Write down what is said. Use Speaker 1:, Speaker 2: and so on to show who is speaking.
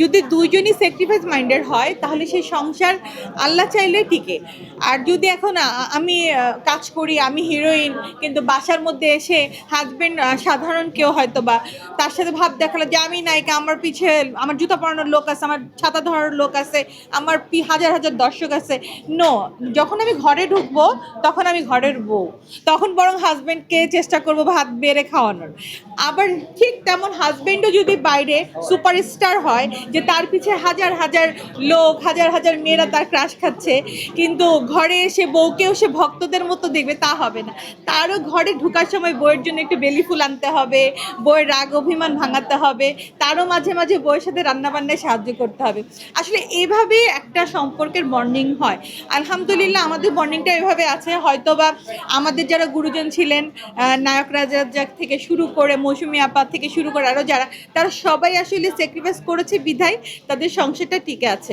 Speaker 1: যদি দুইজনই sacrifice minded হয়, তাহলে সেই সংসার আল্লাহ চাইলে টিকে। আর যদি এখন আমি কাজ করি, আমি হিরোইন কিন্তু বাসার মধ্যে এসে হাজবেন্ড সাধারণ কেউ হয়তো বা তার সাথে ভাব দেখাল যে আমি নায়িকা, আমার পিছে আমার জুতা পরানোর লোক আছে, আমার ছাতা ধরার লোক আছে, আমার হাজার হাজার দর্শক আছে নো যখন আমি ঘরে ঢুকবো, তখন আমি ঘরের বউ। তখন বরং হাজবেন্ডকে চেষ্টা করব ভাত বেড়ে খাওয়ানোর। আবার ঠিক তেমন হাজব্যান্ডও যদি বাইরে সুপারস্টার হয় যে তার পিছে হাজার হাজার লোক, হাজার হাজার মেয়েরা তার ক্রাশ খাচ্ছে। কিন্তু ঘরে এসে বউকেও সে ভক্তদের মতো দেখবে, তা হবে না। তারও ঘরে ঢুকার সময় বইয়ের জন্য একটু বেলি ফুল আনতে হবে বইয়ের রাগ অভিমান ভাঙাতে হবে, তারও মাঝে মাঝে বইয়ের সাথে রান্নাবান্নায় সাহায্য করতে হবে। আসলে এইভাবে একটা সম্পর্কের বন্ডিং হয়। আলহামদুলিল্লাহ আমাদের বন্ডিংটা এভাবে আছে। হয়তোবা আমাদের যারা গুরুজন ছিলেন নায়ক রাজা থেকে শুরু করে, মৌসুমী আপা থেকে শুরু করে আরও যারা, তারা সবাই আসলে স্যাক্রিফাইস করেছে বিধায় তাদের সংসারটা টিকে আছে।